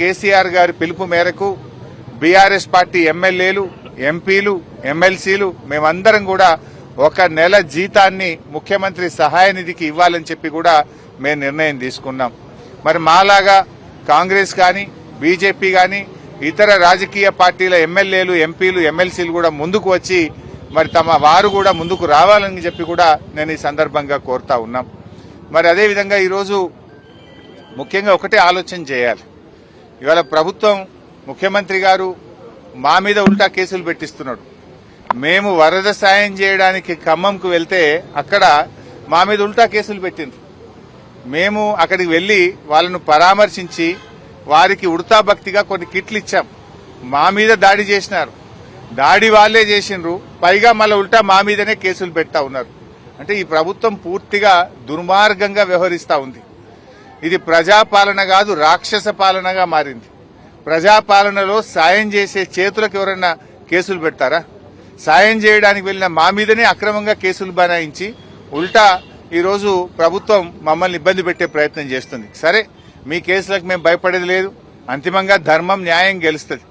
కేసీఆర్ గారి పిలుపు మేరకు బీఆర్ఎస్ పార్టీ ఎమ్మెల్యేలు ఎంపీలు ఎమ్మెల్సీలు మేమందరం కూడా ఒక నెల జీతాన్ని ముఖ్యమంత్రి సహాయ నిధికి ఇవ్వాలని చెప్పి కూడా మేము నిర్ణయం తీసుకున్నాం. మరి మాలాగా కాంగ్రెస్ కానీ బీజేపీ కానీ ఇతర రాజకీయ పార్టీల ఎమ్మెల్యేలు ఎంపీలు ఎమ్మెల్సీలు కూడా ముందుకు వచ్చి మరి తమ వారు కూడా ముందుకు రావాలని చెప్పి కూడా నేను ఈ సందర్భంగా కోరుతా ఉన్నాం. మరి అదేవిధంగా ఈరోజు ముఖ్యంగా ఒకటే ఆలోచన చేయాలి. ఇవాళ ప్రభుత్వం ముఖ్యమంత్రి గారు మా మీద ఉల్టా కేసులు పెట్టిస్తున్నాడు. మేము వరద సాయం చేయడానికి ఖమ్మంకు వెళ్తే అక్కడ మా మీద ఉల్టా కేసులు పెట్టిండ్రు. మేము అక్కడికి వెళ్ళి వాళ్ళను పరామర్శించి వారికి ఉడతా భక్తిగా కొన్ని కిట్లు ఇచ్చాం. మా మీద దాడి చేసినారు. దాడి వాళ్ళే చేసిండ్రు. పైగా మళ్ళీ ఉల్టా మా మీదనే కేసులు పెడతా ఉన్నారు. అంటే ఈ ప్రభుత్వం పూర్తిగా దుర్మార్గంగా వ్యవహరిస్తా ఉంది. ఇది ప్రజాపాలన కాదు రాక్షస పాలనగా మారింది. ప్రజాపాలనలో సాయం చేసే చేతులకు ఎవరైనా కేసులు పెడతారా? సాయం చేయడానికి వెళ్ళిన మా మీదనే అక్రమంగా కేసులు బనాయించి ఉల్టా ఈరోజు ప్రభుత్వం మమ్మల్ని ఇబ్బంది పెట్టే ప్రయత్నం చేస్తుంది. సరే మీ కేసులకు మేము భయపడేది లేదు. అంతిమంగా ధర్మం న్యాయం గెలుస్తుంది.